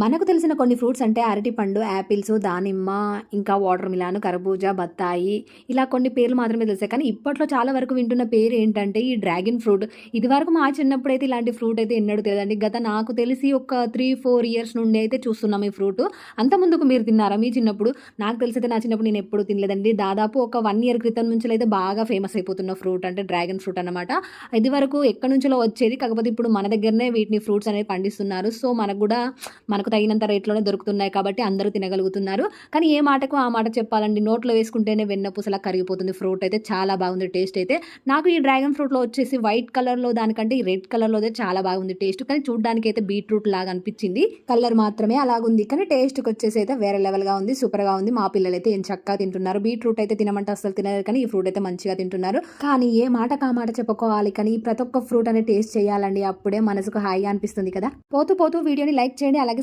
మనకు తెలిసిన కొన్ని ఫ్రూట్స్ అంటే అరటిపండు, యాపిల్స్, దానిమ్మ, ఇంకా వాటర్ మిలాన్, కర్బూజా, బత్తాయి ఇలా కొన్ని పేర్లు మాత్రమే తెలుసాయి. కానీ ఇప్పట్లో చాలా వరకు వింటున్న పేరు ఏంటంటే ఈ డ్రాగన్ ఫ్రూట్. ఇదివరకు మా చిన్నప్పుడు అయితే ఇలాంటి ఫ్రూట్ అయితే ఎన్నడూ తెలియదండి గత నాకు తెలిసి ఒక 3, 4 ఇయర్స్ నుండి అయితే చూస్తున్నాం ఈ ఫ్రూట్. అంత ముందుకు మీరు తిన్నారా మీ చిన్నప్పుడు? నాకు తెలిసైతే నా చిన్నప్పుడు నేను ఎప్పుడు తినలేదండి. దాదాపు ఒక వన్ ఇయర్ క్రితం నుంచెలైతే బాగా ఫేమస్ అయిపోతున్న ఫ్రూట్ అంటే డ్రాగన్ ఫ్రూట్ అనమాట ఇది వరకు ఎక్కడి నుంచో వచ్చేది. కాకపోతే ఇప్పుడు మన దగ్గరనే వీటిని ఫ్రూట్స్ అనేవి పండిస్తున్నారు. సో మనకు కూడా మనకు తగినంత రేట్‌లోనే దొరుకుతున్నాయి కాబట్టి అందరూ తినగలుగుతున్నారు. కానీ ఏ మాటకు ఆ మాట చెప్పాలండి. నోట్లో వేసుకుంటేనే వెన్నపూసలా కరిగిపోతుంది ఫ్రూట్ అయితే చాలా బాగుంది టేస్ట్ అయితే. నాకు ఈ డ్రాగన్ ఫ్రూట్‌లో వచ్చేసి వైట్ కలర్‌లో దానికంటే ఈ రెడ్ కలర్‌లోదే చాలా బాగుంది టేస్ట్. కానీ చూడ్డానికైతే బీట్రూట్ లాగా అనిపించింది కలర్ మాత్రమే అలాగుంది. కానీ టేస్ట్‌కొచ్చేసి అయితే వేరే లెవెల్‌గా ఉంది. సూపర్‌గా ఉంది. మా పిల్లలైతే చక్కగా తింటున్నారు. బీట్రూట్ అయితే తినమంటే అసలు తినరు కానీ ఈ ఫ్రూట్ అయితే మంచిగా తింటున్నారు. కానీ ఏ మాటకు ఆ మాట చెప్పుకోవాలి కానీ ప్రతి ఒక్క ఫ్రూట్ అనేది టేస్ట్ చేయాలండి. అప్పుడే మనసుకు హాయిగా అనిపిస్తుంది కదా! పోతూ పోతూ వీడియోని లైక్ చేయండి. అలాగే